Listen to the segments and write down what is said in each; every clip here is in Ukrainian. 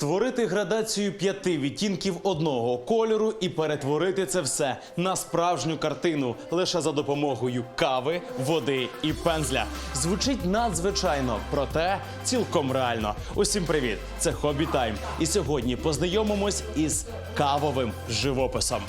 Створити градацію п'яти відтінків одного кольору і перетворити це все на справжню картину лише за допомогою кави, води і пензля. Звучить надзвичайно, проте цілком реально. Усім привіт! Це Хобі Тайм. І сьогодні познайомимось із кавовим живописом.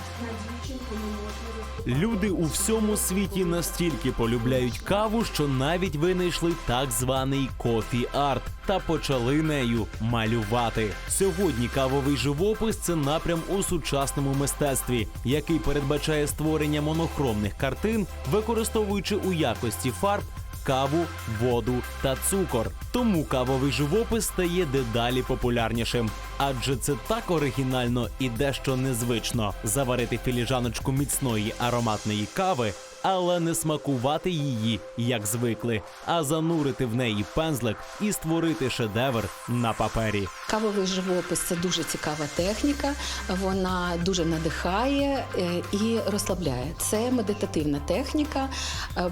Люди у всьому світі настільки полюбляють каву, що навіть винайшли так званий кофі-арт та почали нею малювати. Сьогодні кавовий живопис це напрям у сучасному мистецтві, який передбачає створення монохромних картин, використовуючи у якості фарб каву, воду та цукор. Тому кавовий живопис стає дедалі популярнішим. Адже це так оригінально і дещо незвично заварити філіжаночку міцної ароматної кави, але не смакувати її, як звикли, а занурити в неї пензлик і створити шедевр на папері. Кавовий живопис це дуже цікава техніка. Вона дуже надихає е, і розслабляє. Це медитативна техніка, е,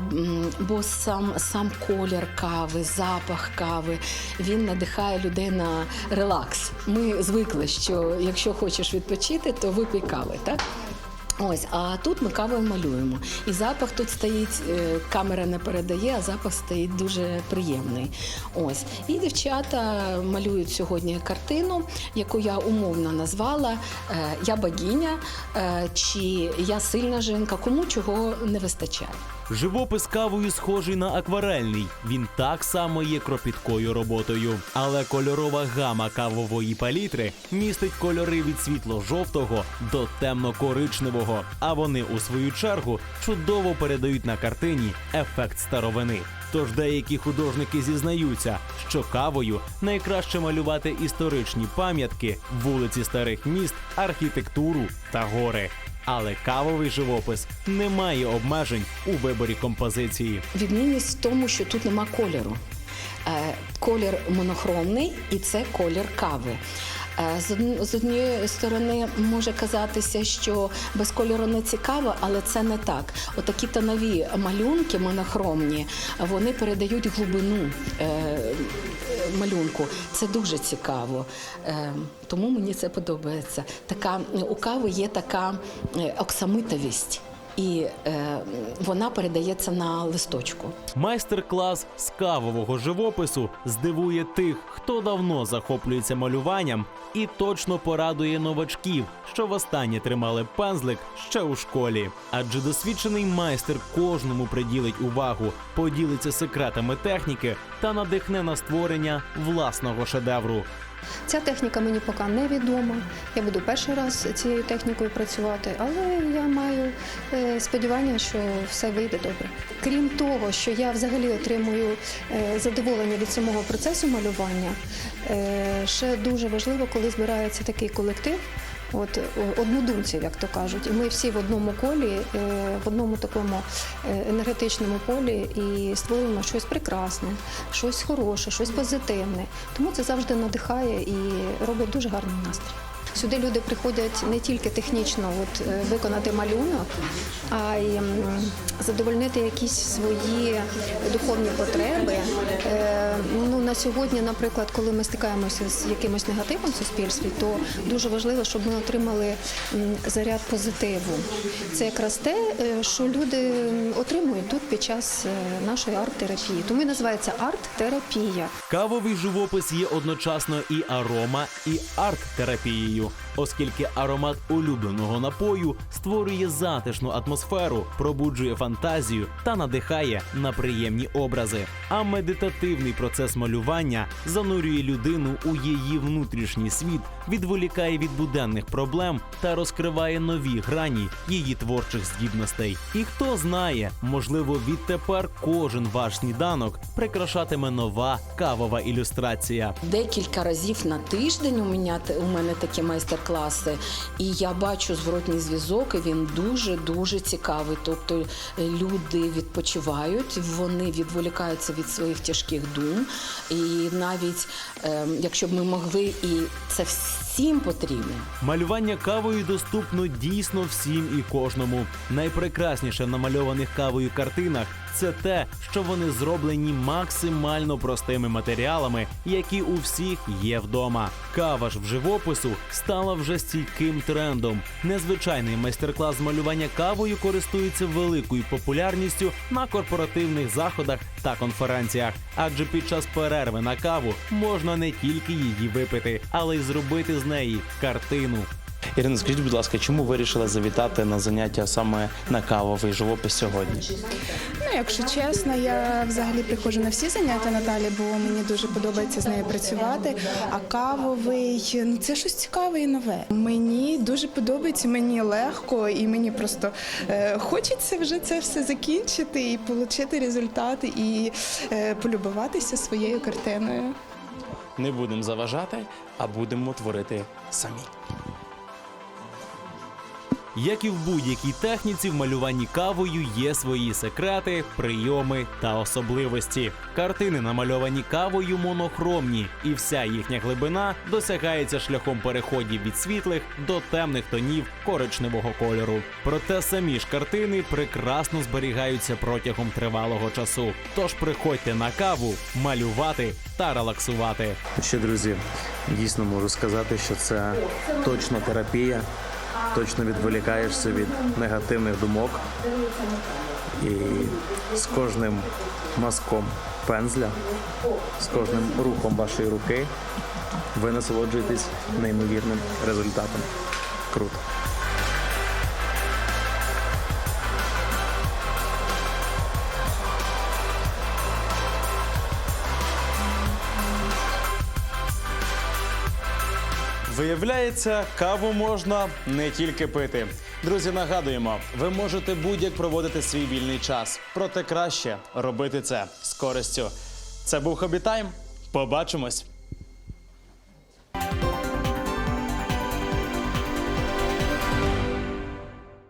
бо сам, сам колір кави, запах кави він надихає людей на релакс. Ми звикли, що якщо хочеш відпочити, то випий кави, так? Ось, а тут ми кавою малюємо. І запах тут стоїть, е, камера не передає, а запах стоїть дуже приємний. Ось. І дівчата малюють сьогодні картину, яку я умовно назвала е, Я богиня е, чи Я сильна жінка, кому чого не вистачає. Живопис кавою схожий на акварельний. Він так само є кропіткою роботою. Але кольорова гама кавової палітри містить кольори від світло-жовтого до темно-коричневого. А вони, у свою чергу, чудово передають на картині ефект старовини. Тож деякі художники зізнаються, що кавою найкраще малювати історичні пам'ятки, вулиці старих міст, архітектуру та гори. Але кавовий живопис не має обмежень у виборі композиції. Відмінність в тому, що тут нема кольору. Е, Колір монохромний і це колір кави. Е, З однієї сторони може казатися, що без кольору не цікаво, але це не так. Отакі тонові малюнки монохромні, вони передають глибину е, малюнку. Це дуже цікаво. Е, Тому мені це подобається. Така у кави є така оксамитовість. І е, вона передається на листочку. Майстер-клас з кавового живопису здивує тих, хто давно захоплюється малюванням, і точно порадує новачків, що востаннє тримали пензлик ще у школі. Адже досвідчений майстер кожному приділить увагу, поділиться секретами техніки та надихне на створення власного шедевру. Ця техніка мені поки не відома. Я буду перший раз цією технікою працювати, але я маю е, сподівання, що все вийде добре. Крім того, що я взагалі отримую е, задоволення від самого процесу малювання, е, ще дуже важливо, коли збирається такий колектив. От однодумців, як то кажуть, і ми всі в одному колі, е, в одному такому е, енергетичному полі і створюємо щось прекрасне, щось хороше, щось позитивне. Тому це завжди надихає і робить дуже гарний настрій. Сюди люди приходять не тільки технічно от, е, виконати малюнок, а й задовольнити якісь свої духовні потреби. Е, Ну, на сьогодні, наприклад, коли ми стикаємося з якимось негативом в суспільстві, то дуже важливо, щоб ми отримали заряд позитиву. Це якраз те, е, що люди отримують тут під час нашої арт-терапії. Тому і називається арт-терапія. Кавовий живопис є одночасно і арома, і арт-терапією, Brasil. Оскільки аромат улюбленого напою створює затишну атмосферу, пробуджує фантазію та надихає на приємні образи. А медитативний процес малювання занурює людину у її внутрішній світ, відволікає від буденних проблем та розкриває нові грані її творчих здібностей. І хто знає, можливо, відтепер кожен ваш сніданок прикрашатиме нова кавова ілюстрація. Декілька разів на тиждень у мене у мене такі майстер-класи, і я бачу зворотній зв'язок. і Він дуже дуже цікавий. Тобто е, люди відпочивають, вони відволікаються від своїх тяжких дум. І навіть е, якщо б ми могли, і це всім потрібно. Малювання кавою доступно дійсно всім і кожному. Найпрекрасніше в намальованих кавою картинах це те, що вони зроблені максимально простими матеріалами, які у всіх є вдома. Кава ж в живопису стала вже стійким трендом. Незвичайний майстер-клас з малювання кавою користується великою популярністю на корпоративних заходах та конференціях. Адже під час перерви на каву можна не тільки її випити, але й зробити з неї картину. Ірина, скажіть, будь ласка, чому вирішили завітати на заняття саме на кавовий живопис сьогодні? Ну, якщо чесно, я взагалі приходжу на всі заняття Наталі, бо мені дуже подобається з нею працювати. А кавовий ну це щось цікаве і нове. Мені дуже подобається, мені легко, і мені просто е, хочеться вже це все закінчити і отримати результати, і е, полюбуватися своєю картиною. Не будемо заважати, а будемо творити самі. Як і в будь-якій техніці, в малюванні кавою є свої секрети, прийоми та особливості. Картини намальовані кавою монохромні, і вся їхня глибина досягається шляхом переходів від світлих до темних тонів коричневого кольору. Проте самі ж картини прекрасно зберігаються протягом тривалого часу. Тож приходьте на каву малювати та релаксувати. Ще, друзі, дійсно можу сказати, що це точно терапія, точно відволікаєшся від негативних думок. І з кожним мазком пензля, з кожним рухом вашої руки ви насолоджуєтесь неймовірним результатом. Круто. Виявляється, каву можна не тільки пити. Друзі, нагадуємо, ви можете будь-як проводити свій вільний час. Проте краще робити це з користю. Це був Хобі Тайм. Побачимось.